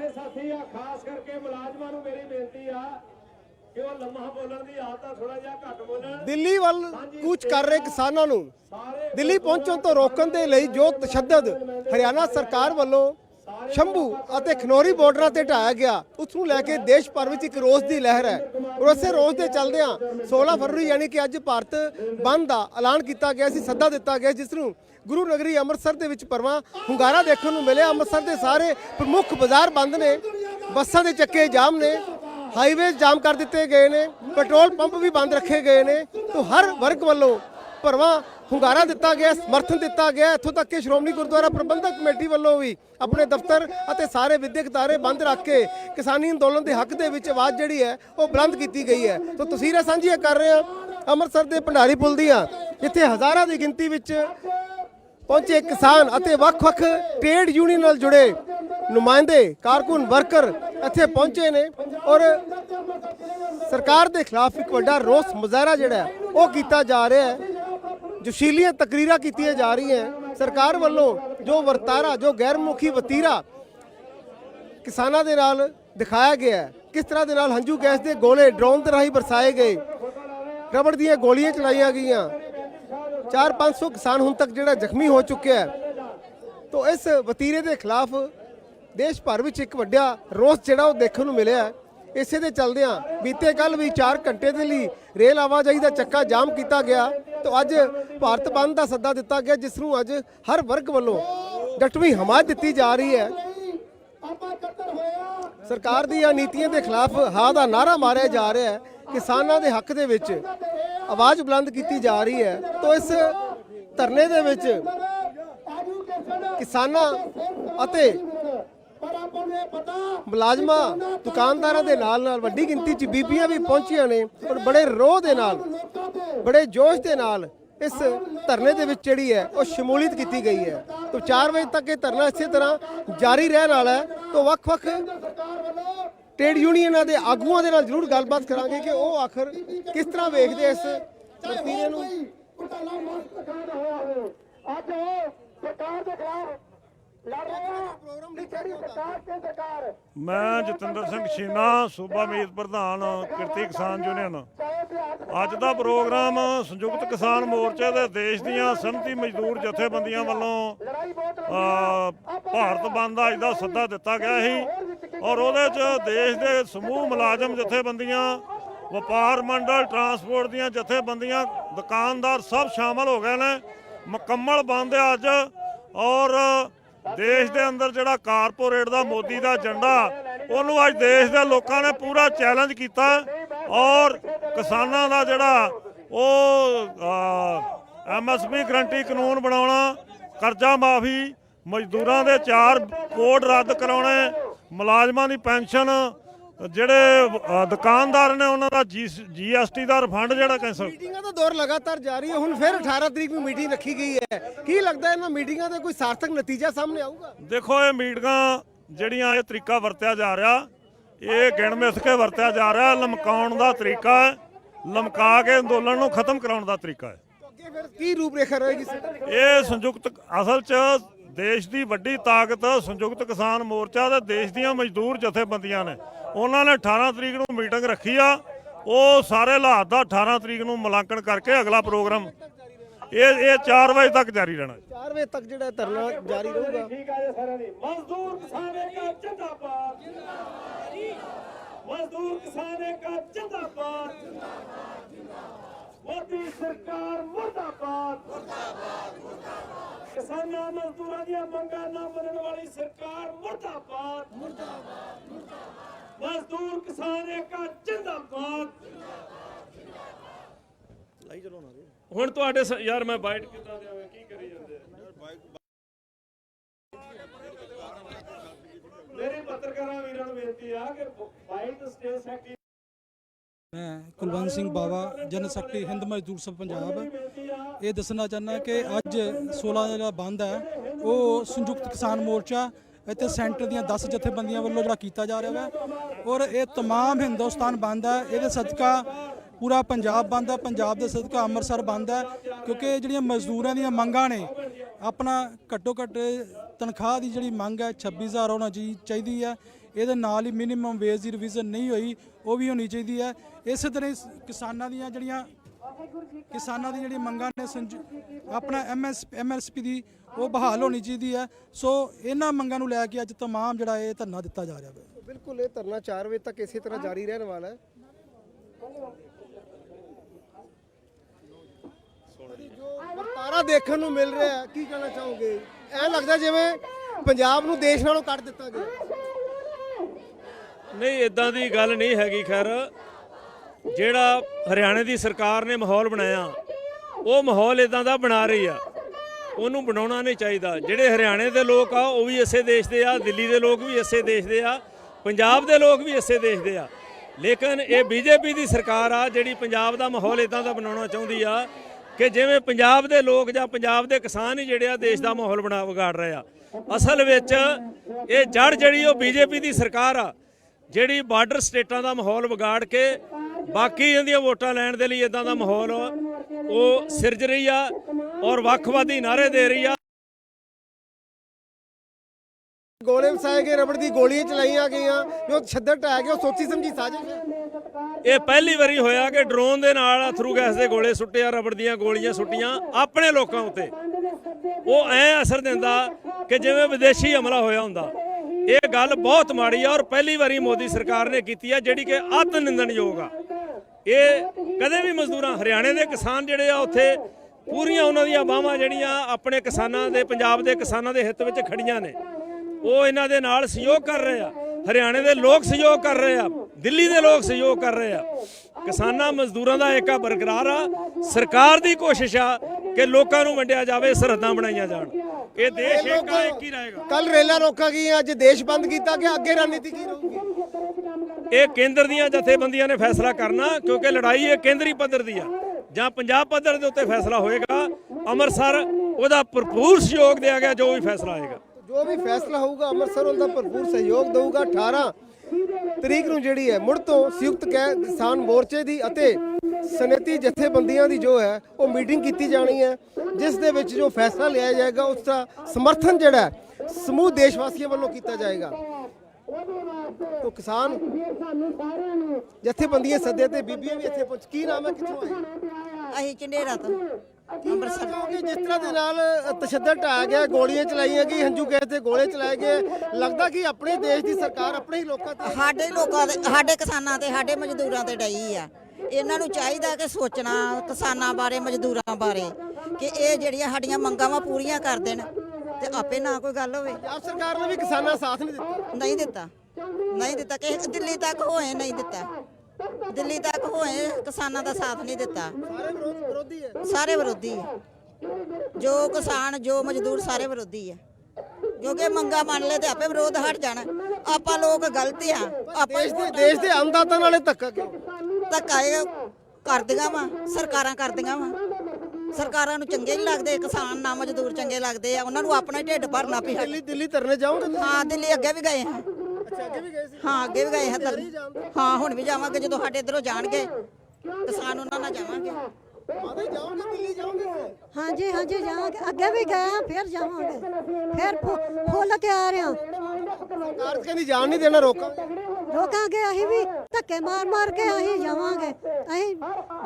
ਸਾਰੇ ਸਾਥੀ ਆ ਖਾਸ ਕਰਕੇ ਮੁਲਾਜ਼ਮਾਂ ਨੂੰ ਮੇਰੀ ਬੇਨਤੀ ਆ ਕਿ ਉਹ ਲੰਮਾ ਬੋਲਣ ਦੀ ਆਦਤ ਆ ਥੋੜਾ ਜਿਹਾ ਘੱਟ ਬੋਲਣ। ਦਿੱਲੀ ਵੱਲ ਕੂਚ ਕਰ ਰਹੇ ਕਿਸਾਨਾਂ ਨੂੰ। ਦਿੱਲੀ ਪਹੁੰਚਣ ਤੋਂ ਰੋਕਣ ਦੇ ਲਈ ਜੋ ਤਸ਼ੱਦਦ ਹਰਿਆਣਾ ਸਰਕਾਰ ਵੱਲੋਂ ਸ਼ੰਭੂ ਅਤੇ ਖਨੌਰੀ ਬਾਰਡਰਾਂ ਤੇ ਢਾਇਆ ਗਿਆ ਉਸ ਨੂੰ ਲੈ ਕੇ ਦੇਸ਼ ਭਰ ਵਿੱਚ ਇੱਕ ਰੋਸ ਦੀ ਲਹਿਰ ਹੈ। ਔਰ ਉਸੇ ਰੋਸ ਦੇ ਚੱਲਦਿਆਂ 16 ਫਰਵਰੀ ਯਾਨੀ ਕਿ ਅੱਜ ਭਾਰਤ ਬੰਦ ਦਾ ਐਲਾਨ ਕੀਤਾ ਗਿਆ ਸੀ ਸੱਦਾ ਦਿੱਤਾ ਗਿਆ ਜਿਸ ਨੂੰ ਗੁਰੂ ਨਗਰੀ ਅੰਮ੍ਰਿਤਸਰ ਦੇ ਵਿੱਚ ਪਰਮਾ ਹੁੰਗਾਰਾ ਦੇਖਣ ਨੂੰ ਮਿਲਿਆ। ਅੰਮ੍ਰਿਤਸਰ ਦੇ ਸਾਰੇ ਪ੍ਰਮੁੱਖ ਬਾਜ਼ਾਰ ਬੰਦ ਨੇ। ਬੱਸਾਂ ਦੇ ਚੱਕੇ ਜਾਮ ਨੇ। ਹਾਈਵੇਜ਼ ਜਾਮ ਕਰ ਦਿੱਤੇ ਗਏ ਨੇ। ਪੈਟਰੋਲ ਪੰਪ ਵੀ ਬੰਦ ਰੱਖੇ ਗਏ ਨੇ। ਤੋਂ ਹਰ ਵਰਗ ਵੱਲੋਂ ਭਰਵਾਂ ਹੁੰਗਾਰਾ ਦਿੱਤਾ ਗਿਆ, ਸਮਰਥਨ ਦਿੱਤਾ ਗਿਆ। ਇੱਥੋਂ ਤੱਕ ਕਿ ਸ਼੍ਰੋਮਣੀ ਗੁਰਦੁਆਰਾ ਪ੍ਰਬੰਧਕ ਕਮੇਟੀ ਵੱਲੋਂ ਵੀ ਆਪਣੇ ਦਫ਼ਤਰ ਅਤੇ ਸਾਰੇ ਵਿਦਿਅਕ ਅਦਾਰੇ ਬੰਦ ਰੱਖ ਕੇ ਕਿਸਾਨੀ ਅੰਦੋਲਨ ਦੇ ਹੱਕ ਦੇ ਵਿੱਚ ਆਵਾਜ਼ ਜਿਹੜੀ ਹੈ, ਉਹ ਬੁਲੰਦ ਕੀਤੀ ਗਈ ਹੈ। ਤੋਂ ਤਸਵੀਰਾਂ ਸਾਂਝੀਆਂ ਕਰ ਰਹੇ ਹਾਂ ਅੰਮ੍ਰਿਤਸਰ ਦੇ ਭੰਡਾਰੀ ਪੁਲ ਦੀਆਂ, ਜਿੱਥੇ ਹਜ਼ਾਰਾਂ ਦੀ ਗਿਣਤੀ ਵਿੱਚ ਪਹੁੰਚੇ ਕਿਸਾਨ ਅਤੇ ਵੱਖ-ਵੱਖ ਟ੍ਰੇਡ ਯੂਨੀਅਨ ਨਾਲ ਜੁੜੇ ਨੁਮਾਇੰਦੇ, ਕਾਰਕੁਨ, ਵਰਕਰ ਇੱਥੇ ਪਹੁੰਚੇ ਨੇ ਔਰ ਸਰਕਾਰ ਦੇ ਖਿਲਾਫ ਇੱਕ ਵੱਡਾ ਰੋਸ ਮੁਜ਼ਾਹਰਾ ਜਿਹੜਾ ਉਹ ਕੀਤਾ ਜਾ ਰਿਹਾ ਹੈ। ਜੋਸ਼ੀਲੀਆਂ ਤਕਰੀਰਾਂ ਕੀਤੀਆਂ ਜਾ ਰਹੀਆਂ ਸਰਕਾਰ ਵੱਲੋਂ ਜੋ ਵਰਤਾਰਾ, ਜੋ ਗੈਰਮੁਖੀ ਵਤੀਰਾ ਕਿਸਾਨਾਂ ਦੇ ਨਾਲ ਦਿਖਾਇਆ ਗਿਆ ਕਿਸ ਤਰ੍ਹਾਂ ਦੇ ਨਾਲ ਹੰਝੂ ਗੈਸ ਦੇ ਗੋਲੇ ਡਰੋਨ ਦੇ ਰਾਹੀਂ ਵਰਸਾਏ ਗਏ। ਰਬੜ ਦੀਆਂ ਗੋਲੀਆਂ ਚਲਾਈਆਂ ਗਈਆਂ। 4-500 ਕਿਸਾਨ ਹੁਣ ਤੱਕ ਜਿਹੜਾ ਜ਼ਖਮੀ ਹੋ ਚੁੱਕਿਆ ਹੈ। ਤੋ ਇਸ ਵਤੀਰੇ ਦੇ ਖਿਲਾਫ ਦੇਸ਼ ਭਰ ਵਿੱਚ ਇੱਕ ਵੱਡਾ ਰੋਸ ਜਿਹੜਾ ਉਹ ਦੇਖਣ ਨੂੰ ਮਿਲਿਆ ਹੈ। ਇਸੇ ਦੇ ਚੱਲਦਿਆਂ ਬੀਤੇ ਕੱਲ ਵੀ 4 ਘੰਟੇ ਦੇ ਲਈ ਰੇਲ ਆਵਾਜਾਈ ਦਾ ਚੱਕਾ ਜਾਮ ਕੀਤਾ ਗਿਆ। ਤੋ ਅੱਜ ਭਾਰਤ ਬੰਦ ਦਾ ਸੱਦਾ ਦਿੱਤਾ ਗਿਆ, ਜਿਸ ਨੂੰ ਅੱਜ ਹਰ ਵਰਗ ਵੱਲੋਂ ਡਟਵੀਂ ਹਮਾਇਤ ਦਿੱਤੀ ਜਾ ਰਹੀ ਹੈ। ਸਰਕਾਰ ਦੀਆਂ ਨੀਤੀਆਂ ਦੇ ਖਿਲਾਫ ਹਾਂ ਦਾ ਨਾਰਾ ਮਾਰਿਆ ਜਾ ਰਿਹਾ ਹੈ। ਕਿਸਾਨਾਂ ਦੇ ਹੱਕ ਦੇ ਵਿੱਚ ਆਵਾਜ਼ ਬੁਲੰਦ ਕੀਤੀ ਜਾ ਰਹੀ ਹੈ। ਤਾਂ ਇਸ ਧਰਨੇ ਦੇ ਵਿੱਚ ਕਿਸਾਨਾਂ ਅਤੇ ਮੁਲਾਜ਼ਮਾਂ, ਦੁਕਾਨਦਾਰਾਂ ਦੇ ਨਾਲ ਨਾਲ ਵੱਡੀ ਗਿਣਤੀ 'ਚ ਬੀਬੀਆਂ ਵੀ ਪਹੁੰਚੀਆਂ ਨੇ ਔਰ ਬੜੇ ਰੋਹ ਦੇ ਨਾਲ, ਬੜੇ ਜੋਸ਼ ਦੇ ਨਾਲ ਇਸ ਧਰਨੇ ਦੇ ਵਿੱਚ ਜਿਹੜੀ ਹੈ, ਉਹ ਸ਼ਮੂਲੀਅਤ ਕੀਤੀ ਗਈ ਹੈ। ਤੋਂ 4 ਵਜੇ ਤੱਕ ਇਹ ਧਰਨਾ ਇਸੇ ਤਰ੍ਹਾਂ ਜਾਰੀ ਰਹਿਣ ਵਾਲਾ ਹੈ। ਤੋਂ ਵੱਖ-ਵੱਖ ਟ੍ਰੇਡ ਯੂਨੀਅਨਾਂ ਦੇ ਆਗੂਆਂ ਦੇ ਨਾਲ ਜ਼ਰੂਰ ਗੱਲਬਾਤ ਕਰਾਂਗੇ ਕਿ ਉਹ ਆਖਰ ਕਿਸ ਤਰ੍ਹਾਂ ਵੇਖਦੇ ਇਸ ਵਤੀਰੇ ਨੂੰ? ਘੁਟਾਲਾ ਮਸਤ ਖਾਨ ਹੋਇਆ ਹੋਵੇ ਅੱਜ ਉਹ ਸਰਕਾਰ ਦੇ ਖਿਲਾਫ ਲੜ ਰਹੇ ਆ। ਕਿ ਜਿਹੜੀ ਸਰਕਾਰ ਤੇ ਸਰਕਾਰ। ਮੈਂ ਜਤਿੰਦਰ ਸਿੰਘ ਛੀਨਾ ਸੂਬਾ ਮੀਤ ਪ੍ਰਧਾਨ ਕਿਰਤੀ ਕਿਸਾਨ ਯੂਨੀਅਨ। ਅੱਜ ਦਾ ਪ੍ਰੋਗਰਾਮ ਸੰਯੁਕਤ ਕਿਸਾਨ ਮੋਰਚੇ ਦੇ ਦੇਸ਼ ਦੀਆਂ ਸੰਮਤੀ ਮਜ਼ਦੂਰ ਜਥੇਬੰਦੀਆਂ ਵੱਲੋਂ ਭਾਰਤ ਬੰਦ ਦਾ ਅੱਜ ਦਾ ਸੱਦਾ ਦਿੱਤਾ ਗਿਆ ਸੀ। ਔਰ ਉਹਦੇ 'ਚ ਦੇਸ਼ ਦੇ ਸਮੂਹ ਮੁਲਾਜ਼ਮ ਜਥੇਬੰਦੀਆਂ, ਵਪਾਰ ਮੰਡਲ, ਟਰਾਂਸਪੋਰਟ ਦੀਆਂ ਜਥੇਬੰਦੀਆਂ, ਦੁਕਾਨਦਾਰ ਸਭ ਸ਼ਾਮਲ ਹੋ ਗਏ ਨੇ। ਮੁਕੰਮਲ ਬੰਦ ਹੈ ਅੱਜ ਔਰ ਦੇਸ਼ ਦੇ ਅੰਦਰ ਜਿਹੜਾ ਕਾਰਪੋਰੇਟ ਦਾ ਮੋਦੀ ਦਾ ਏਜੰਡਾ, ਉਹਨੂੰ ਅੱਜ ਦੇਸ਼ ਦੇ ਲੋਕਾਂ ਨੇ ਪੂਰਾ ਚੈਲੰਜ ਕੀਤਾ ਔਰ ਕਿਸਾਨਾਂ ਦਾ ਜਿਹੜਾ ਉਹ ਐਮਐਸਪੀ ਗਰੰਟੀ ਕਾਨੂੰਨ ਬਣਾਉਣਾ, ਕਰਜ਼ਾ ਮਾਫੀ, ਮਜ਼ਦੂਰਾਂ ਦੇ ਚਾਰ ਕੋਡ ਰੱਦ ਕਰਾਉਣੇ ਮੁਲਾਜ਼ਮਾਂ ਦੀ ਪੈਨਸ਼ਨ ਜਿਹੜੇ ਦੁਕਾਨਦਾਰ ਨੇ ਉਹਨਾਂ ਦਾ ਜੀਐਸਟੀ ਦਾ ਰਿਫੰਡ ਜਿਹੜਾ ਕੈਂਸਲ ਮੀਟਿੰਗਾਂ ਦਾ ਦੌਰ ਲਗਾਤਾਰ ਜਾਰੀ ਹੈ। ਹੁਣ ਫਿਰ 18 ਤਰੀਕ ਨੂੰ ਮੀਟਿੰਗ ਰੱਖੀ ਗਈ ਹੈ। ਕੀ ਲੱਗਦਾ ਇਹਨਾਂ ਮੀਟਿੰਗਾਂ ਦਾ ਕੋਈ ਸਾਰਥਕ ਨਤੀਜਾ ਸਾਹਮਣੇ ਆਊਗਾ? ਦੇਖੋ ਇਹ ਮੀਟਿੰਗਾਂ ਜਿਹੜੀਆਂ ਇਹ ਤਰੀਕਾ ਵਰਤਿਆ ਜਾ ਰਿਹਾ ਇਹ ਗਿਣ ਮਿਥ ਕੇ ਵਰਤਿਆ ਜਾ ਰਿਹਾ ਲਮਕਾਉਣ ਦਾ ਤਰੀਕਾ ਹੈ ਲਮਕਾ ਕੇ ਅੰਦੋਲਨ ਨੂੰ ਖਤਮ ਕਰਾਉਣ ਦਾ ਤਰੀਕਾ ਹੈ। ਅੱਗੇ ਫਿਰ ਕੀ ਰੂਪਰੇਖਾ ਰਹੇਗੀ? ਇਹ ਸੰਯੁਕਤ ਅਸਲ 'ਚ ਦੇਸ਼ ਦੀ ਵੱਡੀ ਤਾਕਤ ਸੰਯੁਕਤ ਕਿਸਾਨ ਮੋਰਚਾ ਤੇ ਦੇਸ਼ ਦੀਆਂ ਮਜ਼ਦੂਰ ਜਥੇਬੰਦੀਆਂ ਨੇ। ਉਹਨਾਂ ਨੇ 18 ਤਰੀਕ ਨੂੰ ਮੀਟਿੰਗ ਰੱਖੀ ਆ। ਉਹ ਸਾਰੇ ਹਾਲਾਤ ਦਾ 18 ਤਰੀਕ ਨੂੰ ਮੁਲਾਂਕਣ ਕਰਕੇ ਅਗਲਾ ਪ੍ਰੋਗਰਾਮ ਇਹ ਇਹ 4 ਵਜੇ ਤੱਕ ਜਾਰੀ ਰਹਿਣਾ। 4 ਵਜੇ ਤੱਕ ਜਿਹੜਾ ਧਰਨਾ ਜਾਰੀ ਰਹੂਗਾ। ਠੀਕ ਆ ਜੀ ਸਾਰਿਆਂ ਦੀ। ਮਜ਼ਦੂਰ ਕਿਸਾਨ ਏਕਾ ਜਿੰਦਾਬਾਦ। ਮਜ਼ਦੂਰ ਕਿਸਾਨ ਏਕਾ ਜਿੰਦਾਬਾਦ। ਮੋਦੀ ਸਰਕਾਰ ਮੁਰਦਾਬਾਦ। ਕਿਸਾਨਾਂ ਮਜ਼ਦੂਰਾਂ ਦੀਆਂ ਮੰਗਾਂ ਨਾ ਮੰਨਣ ਵਾਲੀ ਸਰਕਾਰ ਮੁਰਦਾਬਾਦ। ਮਜ਼ਦੂਰ ਕਿਸਾਨ ਏਕਾ ਜਿੰਦਾਬਾਦ। ਹੁਣ ਤੁਹਾਡੇ ਯਾਰ ਮੈਂ ਬਾਈਟ ਕਿੱਦਾਂ ਦੇਵਾਂ ਕੀ ਕਰੀ ਜਾਂਦੇ ਆ? ਮੇਰੀ ਪੱਤਰਕਾਰਾਂ ਵੀਰਾਂ ਨੂੰ ਬੇਨਤੀ ਆ ਕਿ ਬਾਈਟ ਸਟੇਜ ਸੈਕਟਰੀ ਮੈਂ ਕੁਲਵੰਤ ਸਿੰਘ ਬਾਵਾ ਜਨਰਲ ਸੈਕਟਰੀ ਹਿੰਦ ਮਜ਼ਦੂਰ ਸਭ ਪੰਜਾਬ। ਇਹ ਦੱਸਣਾ ਚਾਹੁੰਦਾ ਕਿ ਅੱਜ 16 ਜਿਹੜਾ ਬੰਦ ਹੈ ਉਹ ਸੰਯੁਕਤ ਕਿਸਾਨ ਮੋਰਚਾ ਅਤੇ ਸੈਂਟਰ ਦੀਆਂ 10 ਜਥੇਬੰਦੀਆਂ ਵੱਲੋਂ ਜਿਹੜਾ ਕੀਤਾ ਜਾ ਰਿਹਾ ਹੈ ਔਰ ਇਹ तमाम ਹਿੰਦੁਸਤਾਨ ਬੰਦ ਹੈ ਇਹਦੇ ਸਦਕਾ ਪੂਰਾ ਪੰਜਾਬ ਬੰਦ ਹੈ ਪੰਜਾਬ ਦੇ ਸਦਕਾ ਅੰਮ੍ਰਿਤਸਰ ਬੰਦ ਹੈ ਕਿਉਂਕਿ ਜਿਹੜੀਆਂ ਮਜ਼ਦੂਰਾਂ ਦੀਆਂ ਮੰਗਾਂ ਨੇ ਆਪਣਾ ਘੱਟੋ ਘੱਟ ਤਨਖਾਹ ਦੀ ਜਿਹੜੀ ਮੰਗ ਹੈ 26000 ਹੋਣਾ ਚਾਹੀ- ਚਾਹੀਦੀ ਹੈ ਇਹਦੇ ਨਾਲ ਹੀ ਮਿਨੀਮਮ ਵੇਜ ਦੀ ਰਿਵੀਜ਼ਨ ਨਹੀਂ ਹੋਈ ਉਹ ਵੀ ਹੋਣੀ ਚਾਹੀਦੀ ਹੈ ਇਸੇ ਤਰ੍ਹਾਂ ਹੀ ਸ- ਕਿਸਾਨਾਂ ਦੀਆਂ ਜਿਹੜੀਆਂ ਕਿਸਾਨਾਂ ਦੀ ਜਿਹੜੀ ਮੰਗਾਂ ਨੇ ਆਪਣਾ ਐਮਐਸ ਐਮਐਸਪੀ ਦੀ ਉਹ ਬਹਾਲ ਹੋਣੀ ਚਾਹੀਦੀ ਹੈ। ਸੋ ਇਹਨਾਂ ਮੰਗਾਂ ਨੂੰ ਲੈ ਕੇ ਅੱਜ ਤਮਾਮ ਜਿਹੜਾ ਇਹ ਧਰਨਾ ਦਿੱਤਾ ਜਾ ਰਿਹਾ ਹੈ ਬਿਲਕੁਲ ਇਹ ਧਰਨਾ 4 ਵਜੇ ਤੱਕ ਇਸੇ ਤਰ੍ਹਾਂ ਜਾਰੀ ਰਹਿਣ ਵਾਲਾ ਹੈ। ਜੋ ਵਰਤਾਰਾ ਦੇਖਣ ਨੂੰ ਮਿਲ ਰਿਹਾ ਹੈ। ਕੀ ਕਹਿਣਾ ਚਾਹੋਗੇ? ਐ ਲੱਗਦਾ ਜਿਵੇਂ ਪੰਜਾਬ ਨੂੰ ਦੇਸ਼ ਨਾਲੋਂ ਕੱਢ ਦਿੱਤਾ ਗਿਆ। ਨਹੀਂ ਇਦਾਂ ਦੀ ਗੱਲ ਨਹੀਂ ਹੈਗੀ ਖੈਰ। ਜਿਹੜਾ ਹਰਿਆਣੇ ਦੀ ਸਰਕਾਰ ਨੇ ਮਾਹੌਲ ਬਣਾਇਆ, ਉਹ ਮਾਹੌਲ ਇਦਾਂ ਦਾ ਬਣਾ ਰਹੀ ਆ। ਉਹਨੂੰ ਬਣਾਉਣਾ ਨਹੀਂ ਚਾਹੀਦਾ। ਜਿਹੜੇ ਹਰਿਆਣੇ ਦੇ ਲੋਕ ਆ, ਉਹ ਵੀ ਇਸੇ ਦੇਸ਼ ਦੇ ਆ, ਦਿੱਲੀ ਦੇ ਲੋਕ ਵੀ ਇਸੇ ਦੇਸ਼ ਦੇ ਆ, ਪੰਜਾਬ ਦੇ ਲੋਕ ਵੀ ਇਸੇ ਦੇਸ਼ ਦੇ ਆ। ਲੇਕਿਨ ਇਹ ਬੀਜੇਪੀ ਦੀ ਸਰਕਾਰ ਆ, ਜਿਹੜੀ ਪੰਜਾਬ ਦਾ ਮਾਹੌਲ ਇਦਾਂ ਦਾ ਬਣਾਉਣਾ ਚਾਹੁੰਦੀ ਆ ਕਿ ਜਿਵੇਂ ਪੰਜਾਬ ਦੇ ਲੋਕ ਜਾਂ ਪੰਜਾਬ ਦੇ ਕਿਸਾਨ ਹੀ ਜਿਹੜੇ ਆ, ਦੇਸ਼ ਦਾ ਮਾਹੌਲ ਬਣਾ, ਵਿਗਾੜ ਰਹੇ ਆ। ਅਸਲ ਵਿੱਚ ਇਹ ਜੜ ਜਿਹੜੀ ਉਹ ਬੀਜੇਪੀ ਦੀ ਸਰਕਾਰ ਆ, ਜਿਹੜੀ ਬਾਰਡਰ ਸਟੇਟਾਂ ਦਾ ਮਾਹੌਲ ਵਿਗਾੜ ਕੇ ਬਾਕੀ ਇਹਦੀਆਂ ਵੋਟਾਂ ਲੈਣ ਦੇ ਲਈ ਇਦਾਂ ਦਾ ਮਾਹੌਲ ਉਹ ਸਿਰਜ ਰਹੀ ਆ ਔਰ ਵੱਖਵਾਦੀ ਨਾਰੇ ਦੇ ਰਹੀ ਆ। ਗੋਲੇ ਵਸਾਏ ਗਏ ਰਬੜ ਦੀ ਗੋਲੀਆਂ ਚਲਾਈਆਂ ਗਈਆਂ ਜੋ ਛੱਦਰ ਟਾਇਆ ਗਿਆ ਉਹ ਸੋਚੀ ਸਮਝੀ ਸਾਜ਼ਿਸ਼ ਇਹ ਪਹਿਲੀ ਵਾਰੀ ਹੋਇਆ ਕਿ ਡਰੋਨ ਦੇ ਨਾਲ ਅਥਰੂ ਗੈਸ ਦੇ ਗੋਲੇ ਸੁੱਟੇ ਆ ਰਬੜ ਦੀਆਂ ਗੋਲੀਆਂ ਸੁੱਟੀਆਂ ਆਪਣੇ ਲੋਕਾਂ ਉੱਤੇ। ਉਹ ਐ ਅਸਰ ਦਿੰਦਾ ਕਿ ਜਿਵੇਂ ਵਿਦੇਸ਼ੀ ਹਮਲਾ ਹੋਇਆ ਹੁੰਦਾ। ਇਹ ਗੱਲ ਬਹੁਤ ਮਾੜੀ ਆ ਔਰ ਪਹਿਲੀ ਵਾਰੀ ਮੋਦੀ ਸਰਕਾਰ ਨੇ ਕੀਤੀ ਆ ਜਿਹੜੀ ਕਿ ਅਤ ਨਿੰਦਣਯੋਗ ਆ। ਇਹ ਕਦੇ ਵੀ ਮਜ਼ਦੂਰਾਂ ਹਰਿਆਣੇ ਦੇ ਕਿਸਾਨ ਜਿਹੜੇ ਆ ਉੱਥੇ ਪੂਰੀਆਂ ਉਹਨਾਂ ਦੀਆਂ ਬਾਹਾਂ ਜਿਹੜੀਆਂ ਆਪਣੇ ਕਿਸਾਨਾਂ ਦੇ ਪੰਜਾਬ ਦੇ ਕਿਸਾਨਾਂ ਦੇ ਹਿੱਤ ਵਿੱਚ ਖੜੀਆਂ ਨੇ। ਉਹ ਇਹਨਾਂ ਦੇ ਨਾਲ ਸਹਿਯੋਗ ਕਰ ਰਹੇ ਆ। ਹਰਿਆਣੇ ਦੇ ਲੋਕ ਸਹਿਯੋਗ ਕਰ ਰਹੇ ਆ। ਦਿੱਲੀ ਦੇ ਲੋਕ ਸਹਿਯੋਗ ਕਰ ਰਹੇ ਆ। ਕਿਸਾਨਾਂ ਮਜ਼ਦੂਰਾਂ ਦਾ ਏਕਾ ਬਰਕਰਾਰ ਆ। ਸਰਕਾਰ ਦੀ ਕੋਸ਼ਿਸ਼ ਆ ਕਿ ਲੋਕਾਂ ਨੂੰ ਵੰਡਿਆ ਜਾਵੇ ਸਰਹੱਦਾਂ ਬਣਾਈਆਂ ਜਾਣ। ਇਹ ਦੇਸ਼ ਏਕਾ ਇੱਕ ਹੀ ਰਹੇਗਾ। ਕੱਲ ਰੇਲਾਂ ਰੋਕਾਂ ਗਈਆਂ ਅੱਜ ਦੇਸ਼ ਬੰਦ ਕੀਤਾ ਗਿਆ ਅੱਗੇ ਰਣਨੀਤੀ ਕੀ ਰਹੂਗੀ? ਇਹ ਕੇਂਦਰ ਦੀਆਂ ਜਥੇਬੰਦੀਆਂ ਨੇ ਫੈਸਲਾ ਕਰਨਾ, ਕਿਉਂਕਿ ਲੜਾਈ ਇਹ ਕੇਂਦਰੀ ਪੱਧਰ ਦੀ ਆ। ਜਾਂ ਪੰਜਾਬ ਪੱਧਰ ਦੇ ਉੱਤੇ ਫੈਸਲਾ ਹੋਏਗਾ, ਅੰਮ੍ਰਿਤਸਰ ਉਹਦਾ ਭਰਪੂਰ ਸਹਿਯੋਗ ਦਿਆ ਗਿਆ, ਜੋ ਵੀ ਫੈਸਲਾ ਆਏਗਾ ਜੋ ਵੀ ਫੈਸਲਾ ਹੋਊਗਾ, ਅੰਮ੍ਰਿਤਸਰ ਉਹਦਾ ਭਰਪੂਰ ਸਹਿਯੋਗ ਦੇਊਗਾ। 18 ਤਰੀਕ ਨੂੰ ਜਿਹੜੀ ਹੈ, ਮੁੜ ਤੋਂ ਸੰਯੁਕਤ ਕੈ- ਕਿਸਾਨ ਮੋਰਚੇ ਦੀ ਅਤੇ ਸਨਅਤੀ ਜਥੇਬੰਦੀਆਂ ਦੀ ਜੋ ਹੈ, ਉਹ ਮੀਟਿੰਗ ਕੀਤੀ ਜਾਣੀ ਹੈ, ਜਿਸ ਦੇ ਵਿੱਚ ਜੋ ਫੈਸਲਾ ਲਿਆ ਜਾਏਗਾ ਉਸ ਦਾ ਸਮਰਥਨ ਜਿਹੜਾ ਸਮੂਹ ਦੇਸ਼ ਵਾਸੀਆਂ ਵੱਲੋਂ ਕੀਤਾ ਜਾਏਗਾ। ਤੋ ਕਿਸਾਨ ਜਥੇਬੰਦੀਆਂ ਸੱਦੇ ਤੇ ਬੀਬੀਆਂ ਵੀ ਇੱਥੇ ਪਹੁੰਚ ਕੀ ਨਾਮ ਹੈ? ਕਿੱਥੋਂ ਆਏ? ਅਸੀਂ ਚੰਡੇਰਾ ਤੋਂ ਅੰਮ੍ਰਿਤਸਰ। ਕਿਉਂਕਿ ਜਿਸ ਤਰ੍ਹਾਂ ਦੇ ਨਾਲ ਤਸ਼ੱਦਦ ਢਾਇਆ ਗਿਆ ਗੋਲੀਆਂ ਚਲਾਈਆਂ ਗਈ ਹੰਝੂ ਗੈਸ ਤੇ ਗੋਲੇ ਚਲਾਏ ਗਏ ਲੱਗਦਾ ਕਿ ਆਪਣੇ ਦੇਸ਼ ਦੀ ਸਰਕਾਰ ਆਪਣੇ ਹੀ ਲੋਕਾਂ ਤੇ ਸਾਡੇ ਲੋਕਾਂ ਦੇ ਸਾਡੇ ਕਿਸਾਨਾਂ ਤੇ ਸਾਡੇ ਮਜ਼ਦੂਰਾਂ ਤੇ ਡਈ ਆ। ਇਹਨਾਂ ਨੂੰ ਚਾਹੀਦਾ ਕਿ ਸੋਚਣਾ ਕਿਸਾਨਾਂ ਬਾਰੇ ਮਜ਼ਦੂਰਾਂ ਬਾਰੇ ਕਿ ਇਹ ਜਿਹੜੀਆਂ ਸਾਡੀਆਂ ਮੰਗਾਂ ਵਾ ਪੂਰੀਆਂ ਕਰ ਦੇਣ। ਤੇ ਆਪੇ ਨਾ ਕੋਈ ਗੱਲ ਹੋਵੇ। ਪੰਜਾਬ ਸਰਕਾਰ ਨੇ ਵੀ ਕਿਸਾਨਾਂ ਦਾ ਸਾਥ ਨਹੀਂ ਦਿੱਤਾ। ਨਹੀਂ ਦਿੱਤਾ। ਨਹੀਂ ਦਿੱਤਾ। ਕਿ ਦਿੱਲੀ ਤੱਕ ਹੋਏ ਨਹੀਂ ਦਿੱਤਾ। ਦਿੱਲੀ ਤੱਕ ਹੋਏ ਕਿਸਾਨਾਂ ਦਾ ਸਾਥ ਨਹੀਂ ਦਿੱਤਾ। ਸਾਰੇ ਵਿਰੋਧ ਵਿਰੋਧੀ ਹੈ। ਸਾਰੇ ਵਿਰੋਧੀ ਆ ਜੋ ਕਿਸਾਨ ਜੋ ਮਜ਼ਦੂਰ ਸਾਰੇ ਵਿਰੋਧੀ ਆ ਕਿਉਂਕਿ ਮੰਗਾ ਮੰਨ ਲੈ ਤੇ ਆਪੇ ਵਿਰੋਧ ਹਟ ਜਾਣ। ਆਪਾਂ ਲੋਕ ਗਲਤ ਆ ਆਪਾਂ ਦੇਸ਼ ਦੇ ਦੇਸ਼ ਦੇ ਅੰਨਦਾਤਾ ਨਾਲੇ ਧੱਕਾ ਕਿਉਂ ਧੱਕਾ ਇਹ ਕਰਦੀਆਂ ਵਾ। ਸਰਕਾਰਾਂ ਕਰਦੀਆਂ ਵਾ। ਸਰਕਾਰਾਂ ਨੂੰ ਚੰਗੇ ਨਹੀਂ ਲੱਗਦੇ ਕਿਸਾਨ ਨਾ ਮਜ਼ਦੂਰ ਚੰਗੇ ਲੱਗਦੇ ਆ ਉਹਨਾਂ ਨੂੰ ਆਪਣਾ ਹੀ ਢਿੱਡ ਭਰਨਾ ਵੀ ਦਿੱਲੀ ਦਿੱਲੀ ਧਰਨੇ ਜਾਓਗੇ ਤੁਸੀਂ? ਹਾਂ ਦਿੱਲੀ ਅੱਗੇ ਵੀ ਗਏ ਹਾਂ ਅੱਛਾ ਅੱਗੇ ਵੀ ਗਏ ਸੀ ਹਾਂ ਅੱਗੇ ਵੀ ਗਏ ਹਾਂ ਧਰਨੇ। ਹਾਂ ਹੁਣ ਵੀ ਜਾਵਾਂਗੇ ਜਦੋਂ ਸਾਡੇ ਇਧਰੋਂ ਜਾਣਗੇ ਕਿਸਾਨ ਉਹਨਾਂ ਨਾਲ ਜਾਵਾਂਗੇ ਆਦੇ ਜਾਓਗੇ ਦਿੱਲੀ ਜਾਓਗੇ ਹਾਂਜੀ ਹਾਂਜੀ ਜਾਵਾਂਗੇ ਅੱਗੇ ਵੀ ਗਏ ਹਾਂ ਫਿਰ ਜਾਵਾਂਗੇ। ਫਿਰ ਫੁ- ਫੁੱਲ ਕੇ ਆ। ਰਹੇ ਹਾਂ ਸਰਕਾਰ ਕਹਿੰਦੀ ਜਾਣ ਨਹੀਂ ਦੇਣਾ ਰੋਕਾਂਗੇ ਰੋਕਾਂਗੇ ਅਸੀਂ ਵੀ ਧੱਕੇ ਮਾਰ ਮਾਰ ਕੇ ਅਸੀਂ ਜਾਵਾਂਗੇ। ਅਸੀਂ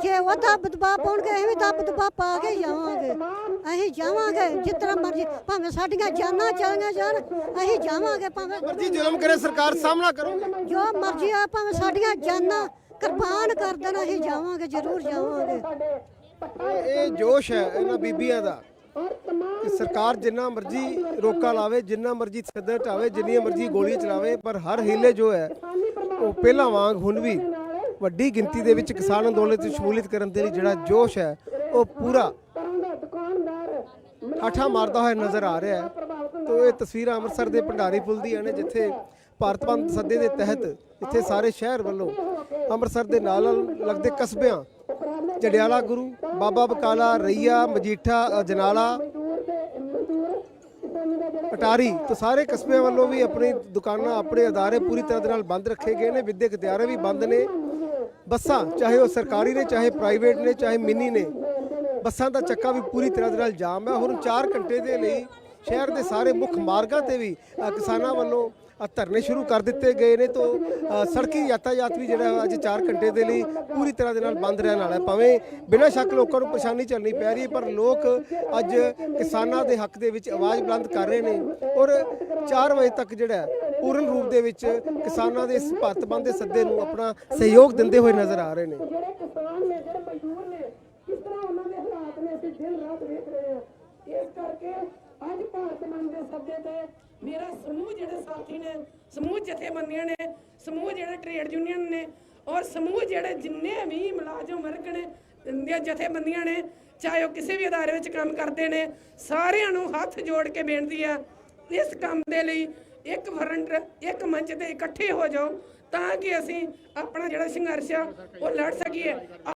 ਜੇ ਉਹ ਦੱਬ ਦਬਾ ਪਾਉਣਗੇ ਅਸੀਂ ਵੀ ਦੱਬ ਦਬਾ ਪਾ ਕੇ ਹੀ ਜਾਵਾਂਗੇ। ਅਸੀਂ ਜਾਵਾਂਗੇ ਜਿਸ ਤਰ੍ਹਾਂ ਮਰਜ਼ੀ ਭਾਵੇਂ ਸਾਡੀਆਂ ਜਾਨਾਂ ਚਲੀਆਂ ਜਾਣ ਅਸੀਂ ਜਾਵਾਂਗੇ ਭਾਵੇਂ ਮਰਜ਼ੀ ਜ਼ੁਲਮ ਕਰੇ ਸਰਕਾਰ ਸਾਹਮਣਾ ਕਰੋਗੇ। ਜੋ ਮਰਜ਼ੀ ਆ ਭਾਵੇਂ ਸਾਡੀਆਂ ਜਾਨਾਂ ਕੁਰਬਾਨ ਕਰ ਦੇਣ ਅਸੀਂ ਜਾਵਾਂਗੇ ਜ਼ਰੂਰ ਜਾਵਾਂਗੇ। ਇਹ ਇਹ ਜੋਸ਼ ਹੈ ਇਹਨਾਂ ਬੀਬੀਆਂ ਦਾ। ਕਿ ਸਰਕਾਰ ਜਿੰਨਾ ਮਰਜ਼ੀ ਰੋਕਾ ਲਾਵੇ ਜਿੰਨਾ ਮਰਜ਼ੀ ਸੱਦਾ ਢਾਵੇ ਜਿੰਨੀਆਂ ਮਰਜ਼ੀ ਗੋਲੀਆਂ ਚਲਾਵੇ ਪਰ ਹਰ ਹੀਲੇ ਜੋ ਹੈ ਉਹ ਪਹਿਲਾਂ ਵਾਂਗ ਹੁਣ ਵੀ ਵੱਡੀ ਗਿਣਤੀ ਦੇ ਵਿੱਚ ਕਿਸਾਨ ਅੰਦੋਲਨ ਵਿੱਚ ਸ਼ਮੂਲੀਅਤ ਕਰਨ ਦੇ ਲਈ ਜਿਹੜਾ ਜੋਸ਼ ਹੈ ਉਹ ਪੂਰਾ ਠਾਠਾ ਮਾਰਦਾ ਹੋਇਆ ਨਜ਼ਰ ਆ ਰਿਹਾ ਹੈ। ਤੋ ਇਹ ਤਸਵੀਰਾਂ ਅੰਮ੍ਰਿਤਸਰ ਦੇ ਭੰਡਾਰੀ ਪੁਲ ਦੀਆਂ ਨੇ ਜਿੱਥੇ ਭਾਰਤ ਬੰਦ ਸੱਦੇ ਦੇ ਤਹਿਤ ਇੱਥੇ ਸਾਰੇ ਸ਼ਹਿਰ ਵੱਲੋਂ ਅੰਮ੍ਰਿਤਸਰ ਦੇ ਨਾਲ ਲੱਗਦੇ ਕਸਬਿਆਂ ਜੜਿਆਲਾ ਗੁਰੂ, ਬਾਬਾ ਬਕਾਲਾ, ਰਈਆ, ਮਜੀਠਾ, ਅਜਨਾਲਾ, ਅਟਾਰੀ ਤੋਂ ਸਾਰੇ ਕਸਬਿਆਂ ਵੱਲੋਂ ਵੀ ਆਪਣੀ ਦੁਕਾਨਾਂ ਆਪਣੇ ਅਦਾਰੇ ਪੂਰੀ ਤਰ੍ਹਾਂ ਦੇ ਨਾਲ ਬੰਦ ਰੱਖੇ ਗਏ ਨੇ, ਵਿਦਿਅਕ ਅਦਾਰੇ ਵੀ ਬੰਦ ਨੇ। ਬੱਸਾਂ, ਚਾਹੇ ਉਹ ਸਰਕਾਰੀ ਨੇ, ਚਾਹੇ ਪ੍ਰਾਈਵੇਟ ਨੇ, ਚਾਹੇ ਮਿੰਨੀ ਨੇ, ਬੱਸਾਂ ਦਾ ਚੱਕਾ ਵੀ ਪੂਰੀ ਤਰ੍ਹਾਂ ਦੇ ਨਾਲ ਜਾਮ ਹੈ। ਹੁਣ 4 ਘੰਟੇ ਦੇ ਲਈ ਸ਼ਹਿਰ ਦੇ ਸਾਰੇ ਮੁੱਖ ਮਾਰਗਾਂ ਤੇ ਵੀ ਕਿਸਾਨਾਂ ਵੱਲੋਂ ਧਰਨੇ ਸ਼ੁਰੂ ਕਰ ਦਿੱਤੇ ਗਏ ਨੇ ਤੋਂ ਸੜਕੀ ਯਾਤਾਯਾਤ ਵੀ ਜਿਹੜਾ ਅੱਜ 4 ਘੰਟੇ ਦੇ ਲਈ ਪੂਰੀ ਤਰ੍ਹਾਂ ਦੇ ਨਾਲ ਬੰਦ ਰਹਿਣ ਵਾਲਾ ਹੈ। ਭਾਵੇਂ ਬਿਨਾਂ ਸ਼ੱਕ ਲੋਕਾਂ ਨੂੰ ਪਰੇਸ਼ਾਨੀ ਝੱਲਣੀ ਪੈ ਰਹੀ ਹੈ, ਪਰ ਲੋਕ ਅੱਜ ਕਿਸਾਨਾਂ ਦੇ ਹੱਕ ਦੇ ਵਿੱਚ ਆਵਾਜ਼ ਬੁਲੰਦ ਕਰ ਰਹੇ ਨੇ ਔਰ 4 ਵਜੇ ਤੱਕ ਜਿਹੜਾ ਪੂਰਨ ਰੂਪ ਦੇ ਵਿੱਚ ਕਿਸਾਨਾਂ ਦੇ ਇਸ ਭਾਰਤ ਬੰਦ ਦੇ ਸੱਦੇ ਨੂੰ ਆਪਣਾ ਸਹਿਯੋਗ ਦਿੰਦੇ ਹੋਏ ਨਜ਼ਰ ਆ ਰਹੇ ਨੇ। ਜਿਹੜੇ ਕਿਸਾਨ ਨੇ ਜਿਹੜੇ ਮਜ਼ਦੂਰ ਨੇ, ਕਿਸ ਤਰ੍ਹਾਂ ਉਹਨਾਂ ਦੇ ਹਾਲਾਤ ਨੇ? ਅਸੀਂ ਦਿਨ ਰਾਤ ਵੇਖ ਰਹੇ ਹਾਂ। ਇਸ ਕਰਕੇ ਅੱਜ ਭਾਰਤ ਮੰਨ ਦੇ ਸੱਦੇ ਤੇ ਮੇਰਾ ਸਮੂਹ ਜਿਹੜੇ ਸਾਥੀ ਨੇ, ਸਮੂਹ ਜਥੇਬੰਦੀਆਂ ਨੇ, ਸਮੂਹ ਜਿਹੜੇ ਟ੍ਰੇਡ ਯੂਨੀਅਨ ਨੇ ਔਰ ਸਮੂਹ ਜਿਹੜੇ ਜਿੰਨੇ ਵੀ ਮੁਲਾਜ਼ਮ ਵਰਗ ਨੇ ਦੀਆਂ ਜਥੇਬੰਦੀਆਂ ਨੇ, ਚਾਹੇ ਉਹ ਕਿਸੇ ਵੀ ਅਦਾਰੇ ਵਿੱਚ ਕੰਮ ਕਰਦੇ ਨੇ, ਸਾਰਿਆਂ ਨੂੰ ਹੱਥ ਜੋੜ ਕੇ ਬੇਨਤੀ ਆ, ਇਸ ਕੰਮ ਦੇ ਲਈ ਇੱਕ ਫਰੰਟ ਇੱਕ ਮੰਚ ਤੇ ਇਕੱਠੇ ਹੋ ਜਾਓ ਤਾਂ ਕਿ ਅਸੀਂ ਆਪਣਾ ਜਿਹੜਾ ਸੰਘਰਸ਼ ਆ, ਉਹ ਲੜ ਸਕੀਏ।